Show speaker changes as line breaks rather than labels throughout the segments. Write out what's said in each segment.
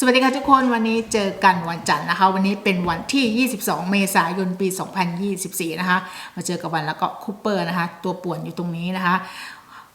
สวัสดีค่ะทุกคนวันนี้เจอกันวันจันทร์นะคะ วันนี้เป็นวันที่ 22 เมษายนปี 2024 นะคะ มาเจอกับวันแล้วก็คูเปอร์นะคะ ตัวป่วนอยู่ตรงนี้นะคะ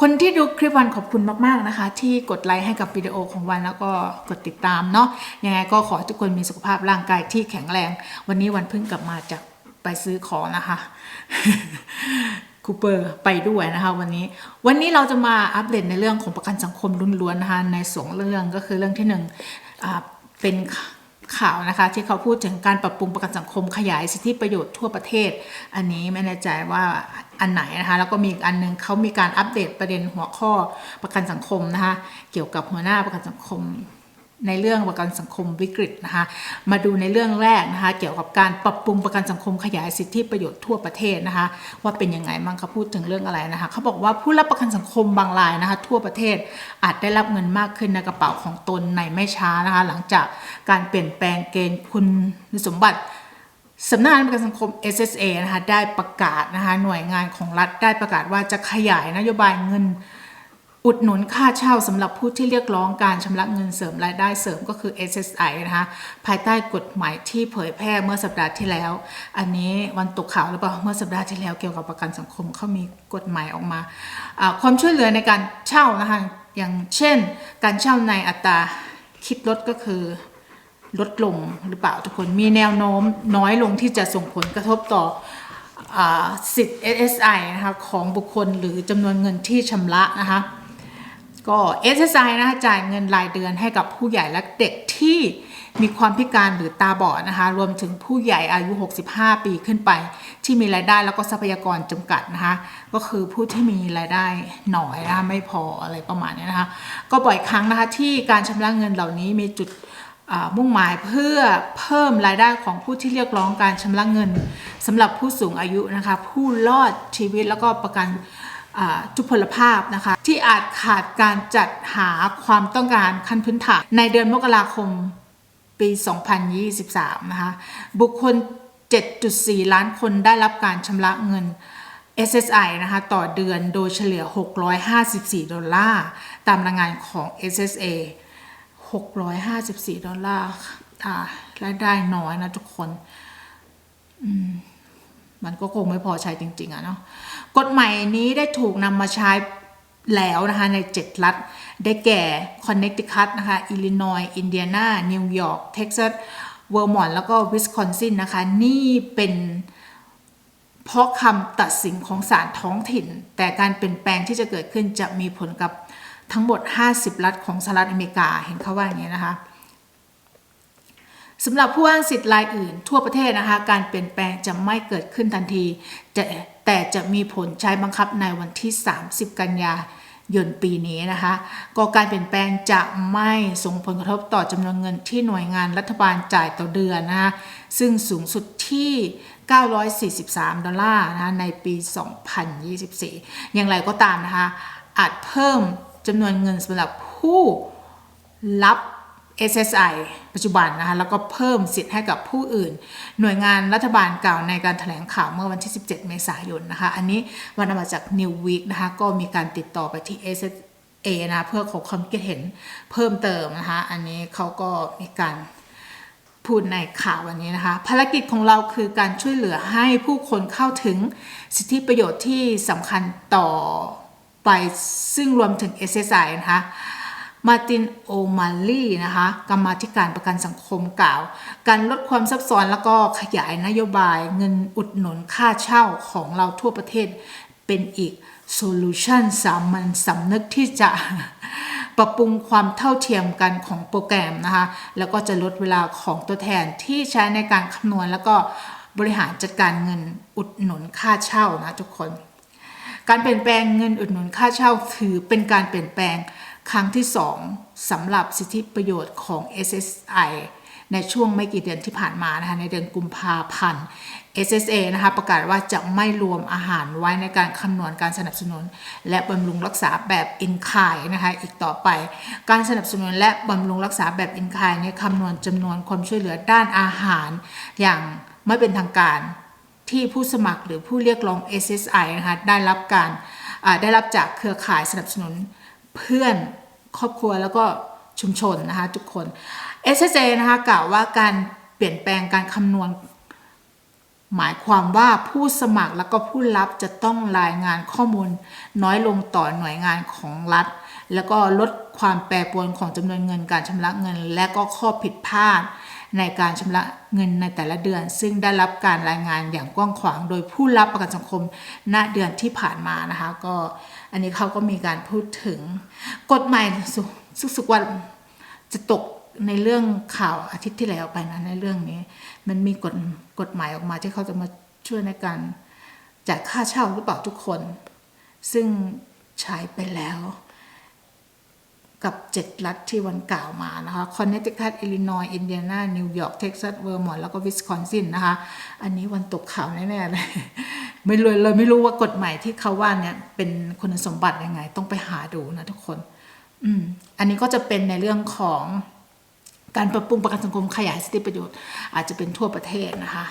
คนที่ดูคลิปวันขอบคุณมากๆนะคะ ที่กดไลค์ให้กับวิดีโอของวันแล้วก็กดติดตามเนาะยังไงก็ขอทุกคนมีสุขภาพร่างกายที่แข็งแรง วันนี้วันเพิ่งกลับมาจากไปซื้อของนะคะคูเปอร์ไปด้วยนะคะวันนี้วันนี้เราจะมาอัปเดตในเรื่องของประกันสังคมล้วนๆนะคะในสองเรื่องก็คือเรื่องที่หนึ่ง เป็นข่าวนะคะที่เขาพูดถึงการปรับปรุงประกันสังคมขยายสิทธิประโยชน์ทั่วประเทศ อันนี้ไม่แน่ใจว่าอันไหนนะคะแล้วก็มีอีกอันหนึงเขามีการอัปเดตประเด็นหัวข้อประกันสังคมนะคะเกี่ยวกับหัวหน้าประกันสังคม ในเรื่องประกันสังคมวิกฤตนะคะมาดูในเรื่องแรกนะคะเกี่ยวกับการปรับปรุงประกันสังคมขยายสิทธิประโยชน์ทั่วประเทศนะคะว่าเป็นยังไงบ้างเขาพูดถึงเรื่องอะไรนะคะเขาบอกว่าผู้รับประกันสังคมบางรายนะคะทั่วประเทศอาจได้รับเงินมากขึ้นในกระเป๋าของตนในไม่ช้านะคะหลังจากการเปลี่ยนแปลงเกณฑ์คุณสมบัติสำนักงานประกันสังคม SSA นะคะได้ประกาศนะคะหน่วยงานของรัฐได้ประกาศว่าจะขยายนโยบายเงิน อุดหนุนค่าเช่าสำหรับผู้ที่เรียกร้องการชำระเงินเสริมรายได้เสริมก็คือ SSI นะคะ ภายใต้กฎหมายที่เผยแพร่เมื่อสัปดาห์ที่แล้ว อันนี้วันตกข่าวหรือเปล่าเมื่อสัปดาห์ที่แล้วเกี่ยวกับประกันสังคมเขามีกฎหมายออกมา ความช่วยเหลือในการเช่านะคะอย่างเช่น การเช่าในอัตราคิดลดก็คือลดลงหรือเปล่าทุกคนมีแนวโน้มน้อยลงที่จะส่งผลกระทบต่ออสิทธิ์ SSI นะคะของบุคคลหรือจำนวนเงินที่ชำระนะคะ ก็ SSI นะคะจ่ายเงินรายเดือนให้กับผู้ใหญ่และเด็กที่มีความพิการหรือตาบอดนะคะ รวมถึงผู้ใหญ่อายุ 65 ปีขึ้นไป ที่มีรายได้แล้วก็ทรัพยากรจำกัดนะคะ ก็คือผู้ที่มีรายได้หน่อยนะคะไม่พออะไรประมาณนี้นะคะ ก็บ่อยครั้งนะคะที่การชำระเงินเหล่านี้มีจุดมุ่งหมายเพื่อเพิ่มรายได้ของผู้ที่เรียกร้องการชำระเงินสำหรับผู้สูงอายุนะคะ ผู้รอดชีวิตแล้วก็ประกัน ทุพพลภาพนะคะ ที่อาจขาดการจัดหาความต้องการขั้นพื้นฐานในเดือนมกราคมปี 2023 นะคะ บุคคล 7.4 ล้านคนได้รับการชำระเงิน SSI นะคะ ต่อเดือนโดยเฉลี่ย 654 ดอลลาร์ ตามรายงานของ SSA 654 ดอลลาร์รายได้น้อยนะทุกคน อืม มันก็คงไม่พอใช้จริง ๆอะเนาะกฎหมายนี้ได้ถูกนำมาใช้แล้วนะคะใน 7 รัฐ ได้แก่ Connecticut นะคะ Illinois Indiana New York Texas Vermont แล้วก็ Wisconsin นะคะ นี่เป็นเพราะคำตัดสินของศาลท้องถิ่น แต่การเปลี่ยนแปลงที่จะเกิดขึ้นจะมีผลกับทั้งหมด 50 รัฐของสหรัฐอเมริกาเห็นเขาว่าอย่างนี้นะคะ สำหรับผู้อ้างสิทธิ์รายอื่น ทั่วประเทศนะคะ การเปลี่ยนแปลงจะไม่เกิดขึ้นทันที แต่แต่จะมีผลใช้บังคับในวันที่ 30 กันยายนปีนี้นะคะก็การเปลี่ยนแปลงจะไม่ส่งผลกระทบต่อจำนวนเงินที่หน่วยงานรัฐบาลจ่ายต่อเดือนนะคะซึ่งสูงสุดที่ 943 ดอลลาร์นะคะในปี 2024 อย่างไรก็ตามนะคะ อาจเพิ่มจำนวนเงินสำหรับผู้รับ SSI ปัจจุบันนะคะแล้วก็เพิ่มสิทธิ์ให้กับผู้อื่น หน่วยงานรัฐบาลกล่าวในการถแถลงข่าวเมื่อวันที่ 17 เมษายนนะคะ อันนี้วันมาจาก New Week นะคะก็มีการติดต่อไปที่ SSA นะเพื่อขอความคิดเห็นเพิ่มเติมนะคะอันนี้เขาก็มีการพูดในข่าววันนี้นะคะ ภารกิจของเราคือการช่วยเหลือให้ผู้คนเข้าถึงสิทธิประโยชน์ที่สำคัญต่อไปซึ่งรวมถึง SSI นะคะ มาร์ตินโอมาลีนะคะกรรมาธิการประกันสังคมกล่าว การลดความซับซ้อนแล้วก็ขยายนโยบายเงินอุดหนุนค่าเช่าของเราทั่วประเทศเป็นอีกโซลูชันสามัญสำนึกที่จะปรับปรุงความเท่าเทียมกันของโปรแกรมนะคะ แล้วก็จะลดเวลาของตัวแทนที่ใช้ในการคำนวณแล้วก็บริหารจัดการเงินอุดหนุนค่าเช่านะทุกคน การเปลี่ยนแปลงเงินอุดหนุนค่าเช่าถือเป็นการเปลี่ยนแปลง ครั้งที่ 2สำหรับสิทธิประโยชน์ของ SSI ในช่วงไม่กี่เดือนที่ผ่านมานะคะในเดือนกุมภาพันธ์ SSA นะคะประกาศว่าจะไม่รวมอาหารไว้ในการคำนวณการสนับสนุน และบำรุงรักษาแบบอินคายนะคะอีกต่อไป การสนับสนุนและบำรุงรักษาแบบอินคายเนี่ยคำนวณจำนวนความช่วยเหลือด้านอาหาร อย่างไม่เป็นทางการที่ผู้สมัครหรือผู้เรียกร้อง SSI นะคะได้รับการได้รับจากเครือข่ายสนับสนุน เพื่อนครอบครัวแล้วก็ชุมชนนะคะทุกคน SSA นะคะกล่าวว่าการเปลี่ยนแปลงการคำนวณ หมายความว่าผู้สมัครแล้วก็ผู้รับจะต้องรายงานข้อมูล น้อยลงต่อหน่วยงานของรัฐ แล้วก็ลดความแปรปรวนของจำนวนเงินการชำระเงิน และก็ข้อผิดพลาด ในการชำระเงินในแต่ละเดือน ซึ่งได้รับการรายงานอย่างกว้างขวางโดยผู้รับประกันสังคมณเดือนที่ผ่านมานะคะก็อันนี้เขาก็มีการพูดถึงกฎหมายสุสุกว่าจะตกในเรื่องข่าวอาทิตย์ที่แล้วไปนะในเรื่องนี้ มันมีกฎกฎหมายออกมาที่เขาจะมาช่วยในการจ่ายค่าเช่าหรือเปล่าทุกคน ซึ่งใช้ไปแล้ว กับ 7 รัฐที่วันกล่าวมานะคะคอนเนตทิคัตอิลลินอยอินเดียนา นิวยอร์ก เท็กซัส เวอร์มอนต์แล้วก็วิสคอนซินนะคะ อันนี้วันตกข่าวแน่ๆเลยไม่เลยเลยไม่รู้ว่ากฎหมายที่เขาว่าเนี่ยเป็นคุณสมบัติยังไง ต้องไปหาดูนะทุกคน อืม อันนี้ก็จะเป็นในเรื่องของการปรับปรุงประกันสังคมขยายสิทธิประโยชน์ อาจจะเป็นทั่วประเทศนะคะ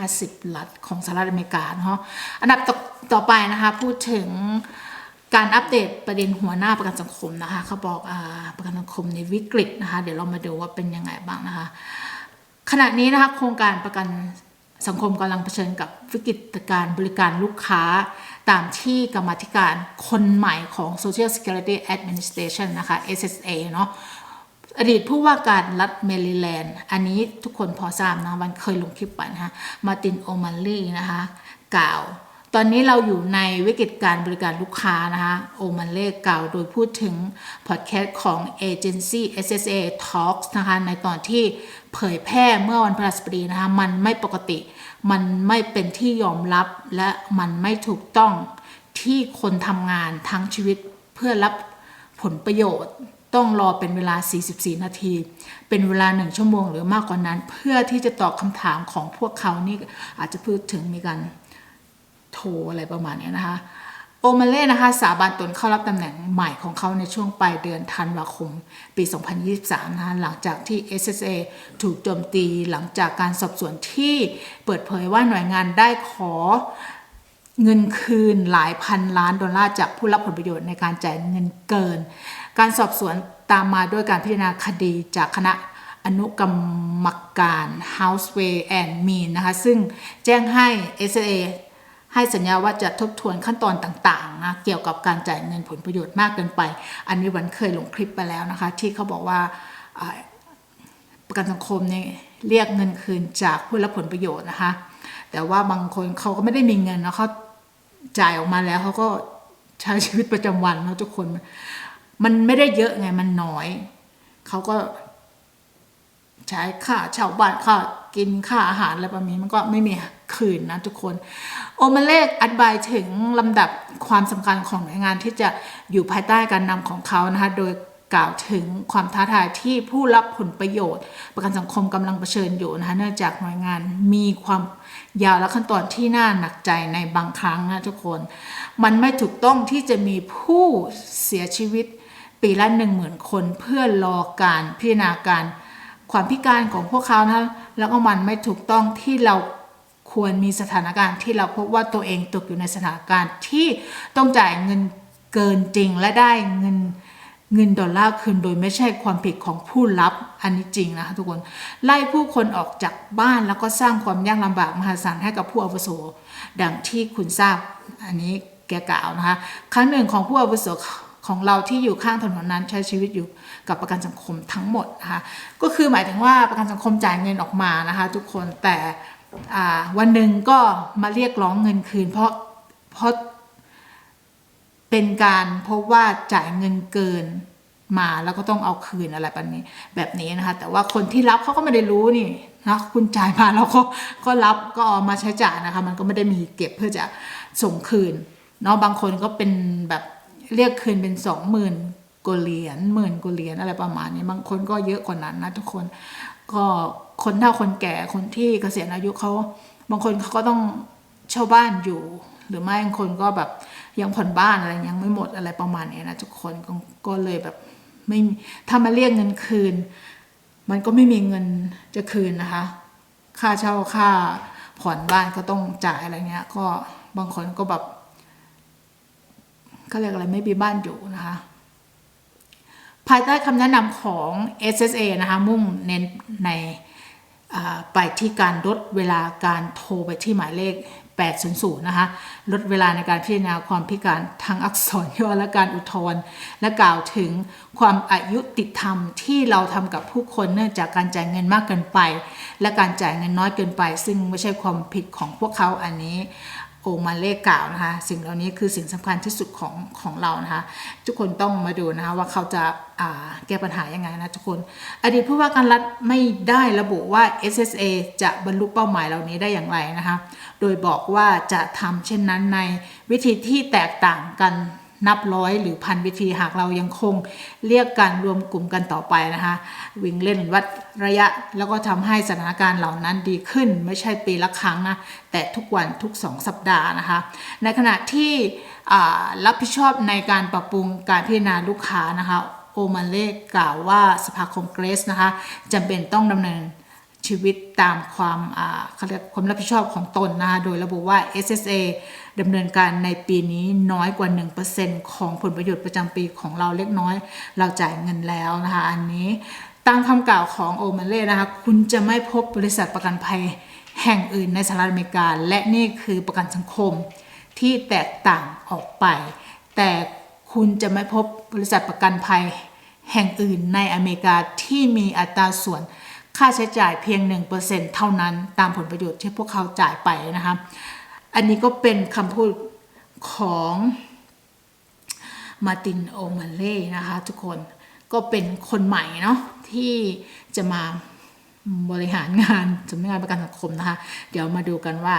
50 รัฐของสหรัฐอเมริกาเนาะ อันดับต่อต่อไปนะคะ พูดถึง การอัปเดตประเด็นหัวหน้าประกันสังคมนะคะเขาบอกอประกันสังคมในวิกฤตนะคะ เดี๋ยวเรามาดูว่าเป็นยังไงบ้างนะคะ ขณะนี้นะคะโครงการประกันสังคมกำลังเผชิญกับวิกฤตการบริการลูกค้า ตามที่กรรมธิการคนใหม่ของ Social Security Administration นะคะ SSA เนาะอดีตผู้ว่าการรัฐเมริแลนด์ อันนี้ทุกคนพอทราบนะวันเคยลงคลิปไปนะคะมาตินโอมันลี่นะคะ กล่าว ตอนนี้เราอยู่ในวิกฤตการบริการลูกค้านะคะโอมันเล่กล่าวโดยพูดถึงพอดแคสต์ของเอเจนซี่ SSA Talks นะคะในตอนที่เผยแพร่เมื่อวันพฤหัสบดีนะคะมันไม่ปกติ มันไม่เป็นที่ยอมรับและมันไม่ถูกต้องที่คนทำงานทั้งชีวิตเพื่อรับผลประโยชน์ ต้องรอเป็นเวลา 44 นาที เป็นเวลา 1 ชั่วโมงหรือมากกว่านั้น เพื่อที่จะตอบคำถามของพวกเขานี่อาจจะพูดถึงมีการ โทอะไรประมาณเนี้นะคะ โอมาเล่นะคะสาบานตนเข้ารับตำแหน่งใหม่ของเขาในช่วงปลายเดือนธันวาคม ปี 2023 นะคะหลังจากที่ SSA ถูกโจมตีหลังจากการสอบสวนที่เปิดเผยว่าหน่วยงานได้ขอเงินคืนหลายพันล้านดอลลาร์จากผู้รับผลประโยชน์ในการจ่ายเงินเกิน การสอบสวนตามมาด้วยการพิจารณาคดีจากคณะอนุกรรมการ House Way and Mean นะคะ ซึ่งแจ้งให้ SA ให้สัญญาว่าจะทบทวนขั้นตอนต่างๆนะเกี่ยวกับการจ่ายเงินผลประโยชน์มากเกินไป อันนี้วันเคยลงคลิปไปแล้วนะคะ ที่เขาบอกว่าประกันสังคมเนี่ยเรียกเงินคืนจากผู้รับผลประโยชน์นะคะ แต่ว่าบางคนเขาก็ไม่ได้มีเงินเนะเขาจ่ายออกมาแล้วเขาก็ใช้ชีวิตประจำวันเนาะทุกคน มันไม่ได้เยอะไงมันน้อย เขาก็ใช้ค่าเช่าบ้านค่า กินค่าอาหารอะไรประมาณนี้มันก็ไม่มีคืนนะทุกคน โอมาเลกอธิบายถึงลำดับความสำคัญของหน่วยงานที่จะอยู่ภายใต้การนำของเขานะคะโดยกล่าวถึงความท้าทายที่ผู้รับผลประโยชน์ ประกันสังคมกำลังเผชิญอยู่นะคะเนื่องจากหน่วยงานมีความยาวและขั้นตอนที่น่าหนักใจในบางครั้งนะทุกคน มันไม่ถูกต้องที่จะมีผู้เสียชีวิตปีละหนึ่งหมื่นคนเพื่อรอการพิจารณาการ ความพิการของพวกเขานะแล้วก็มันไม่ถูกต้องที่เราควรมีสถานการณ์ที่เราพบว่าตัวเองตกอยู่ในสถานการณ์ที่ต้องจ่ายเงินเกินจริงและได้เงินเงินดอลลาร์คืนโดยไม่ใช่ความผิดของผู้รับอันนี้จริงนะคะทุกคนไล่ผู้คนออกจากบ้านแล้วก็สร้างความยากลำบากมหาศาลให้กับผู้อาวุโสดังที่คุณทราบอันนี้แกกล่าวนะคะครั้งหนึ่งของผู้อาวุโส ของเราที่อยู่ข้างถนนนั้นใช้ชีวิตอยู่กับประกันสังคมทั้งหมดนะคะก็คือหมายถึงว่าประกันสังคมจ่ายเงินออกมานะคะ ทุกคนแต่วันหนึ่งก็มาเรียกร้องเงินคืน เพราะเพราะเป็นการพบว่าจ่ายเงินเกินมาแล้วก็ต้องเอาคืนอะไรแบบนี้แบบนี้นะคะ แต่ว่าคนที่รับเขาก็ไม่ได้รู้นี่นะคุณจ่ายมาแล้วก็ก็รับก็เอามาใช้จ่ายนะคะ มันก็ไม่ได้มีเก็บเพื่อจะส่งคืนเนาะบางคนก็เป็นแบบ เรียกคืนเป็นสองหมื่นกว่าเหรียญหมื่นกว่าเหรียญอะไรประมาณนี้ บางคนก็เยอะกว่านั้นนะทุกคน ก็คนเฒ่าคนแก่คนที่เกษียณอายุเขาบางคนเขาก็ต้องเช่าบ้านอยู่ หรือไม่บางคนก็แบบยังผ่อนบ้านอะไรยังไม่หมดอะไรประมาณนี้นะทุกคนก็ก็เลยแบบไม่ถ้ามาเรียกเงินคืน มันก็ไม่มีเงินจะคืนนะคะ ค่าเช่าค่าผ่อนบ้านก็ต้องจ่ายอะไรเงี้ย ก็บางคนก็แบบ เขาเรียกอะไรไม่มีบ้านอยู่นะคะ ภายใต้คำแนะนำของ SSA นะคะ มุ่งเน้นในไปที่การลดเวลาการโทรไปที่หมายเลข 800 นะคะ ลดเวลาในการพิจารณาความพิการทางอักษรย่อและการอุทธรณ์และกล่าวถึงความอายุติธรรมที่เราทำกับผู้คนเนื่องจากการจ่ายเงินมากเกินไป และการจ่ายเงินน้อยเกินไป ซึ่งไม่ใช่ความผิดของพวกเขาอันนี้ โอมาเล่กล่าวนะคะ สิ่งเหล่านี้คือสิ่งสำคัญที่สุดของของเรานะคะ ทุกคนต้องมาดูนะคะว่าเขาจะาแก้ปัญหายังไงนะทุกคน อดีตผู้ว่าการรัฐไม่ได้ระบุว่า SSA จะบรรลุเป้าหมายเหล่านี้ได้อย่างไรนะคะ โดยบอกว่าจะทำเช่นนั้นในวิธีที่แตกต่างกัน นับร้อยหรือพันวิธีหากเรายังคงเรียกการรวมกลุ่มกันต่อไปนะคะ วิ่งเล่นวัดระยะแล้วก็ทำให้สถานการณ์เหล่านั้นดีขึ้น ไม่ใช่ปีละครั้งนะแต่ทุกวันทุกสองสัปดาห์นะคะ ในขณะที่รับผิดชอบในการปรับปรุงการพิจารณาลูกค้านะคะโอมาเล่กล่าวว่าสภาคองเกรสนะคะจำเป็นต้องดำเนิน ชีวิตตามความความรับผิดชอบของตนนะคะโดยระบุว่า SSA ดำเนินการในปีนี้น้อยกว่า 1%ของผลประโยชน์ประจำปีของเราเล็กน้อย เราจ่ายเงินแล้วนะคะอันนี้ตามคำกล่าวของโอมาเล่นะคะคุณจะไม่พบบริษัทประกันภัยแห่งอื่นในสหรัฐอเมริกา และนี่คือประกันสังคมที่แตกต่างออกไป แต่คุณจะไม่พบบริษัทประกันภัยแห่งอื่นในอเมริกาที่มีอัตราส่วน ค่าใช้จ่ายเพียง 1%เท่านั้นตามผลประโยชน์ที่พวกเขาจ่ายไปนะคะอันนี้ก็เป็นคำพูดของมาตินโอมาเล่นะคะทุกคนก็เป็นคนใหม่เนาะที่จะมาบริหารงานสำนักงานประกันสังคมนะคะ เดี๋ยวมาดูกันว่า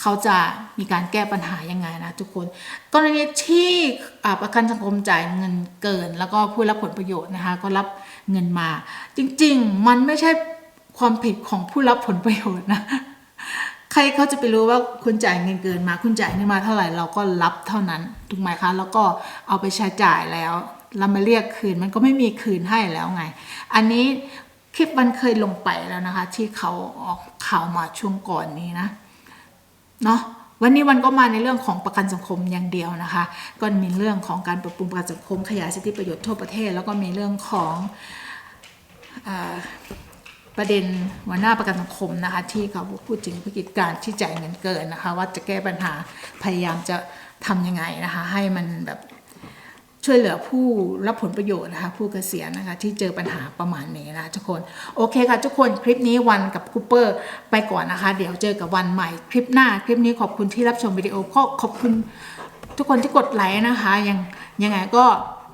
เขาจะมีการแก้ปัญหายังไงนะทุกคนกรณีที่ประกันสังคมจ่ายเงินเกิน แล้วก็ผู้รับผลประโยชน์นะคะ ก็รับเงินมา จริง ๆ มันไม่ใช่ ความผิดของผู้รับผลประโยชน์นะ ใครเขาจะไปรู้ว่าคุณจ่ายเงินเกินมา คุณจ่ายเงินมาเท่าไหร่เราก็รับเท่านั้นถูกไหมคะ แล้วก็เอาไปใช้จ่ายแล้วเรามาเรียกคืนมันก็ไม่มีคืนให้แล้วไง อันนี้คลิปมันเคยลงไปแล้วนะคะ ที่เขาออกข่าวมาช่วงก่อนนี้นะเนาะวันนี้วันก็มาในเรื่องของประกันสังคมอย่างเดียวนะคะ ก็มีเรื่องของการปรับปรุงประกันสังคมขยายสิทธิประโยชน์ทั่วประเทศ แล้วก็มีเรื่องของอ ประเด็นหัวหน้าประกันสังคมนะคะ ที่เขาพูดถึงพฤติการที่จ่ายเงินเกินนะคะ ว่าจะแก้ปัญหาพยายามจะทำยังไงนะคะ ให้มันแบบช่วยเหลือผู้รับผลประโยชน์นะคะ ผู้เกษียณนะคะ ที่เจอปัญหาประมาณนี้นะทุกคน โอเคค่ะทุกคนคลิปนี้วันกับคูเปอร์ไปก่อนนะคะ เดี๋ยวเจอกับวันใหม่คลิปหน้าคลิปนี้ขอบคุณที่รับชมวิดีโอก็ขอบคุณทุกคนที่กดไลค์นะคะยังยังไงก็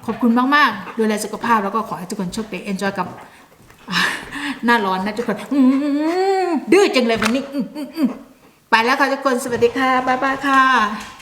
ขอบคุณมาก ๆ ดูแลสุขภาพแล้วก็ขอให้ทุกคนโชคดี enjoy กับ หน้าร้อนนะทุกคนดื้อจังเลยวันนี้ ไปแล้วค่ะทุกคน สวัสดีค่ะ บ๊ายบายค่ะ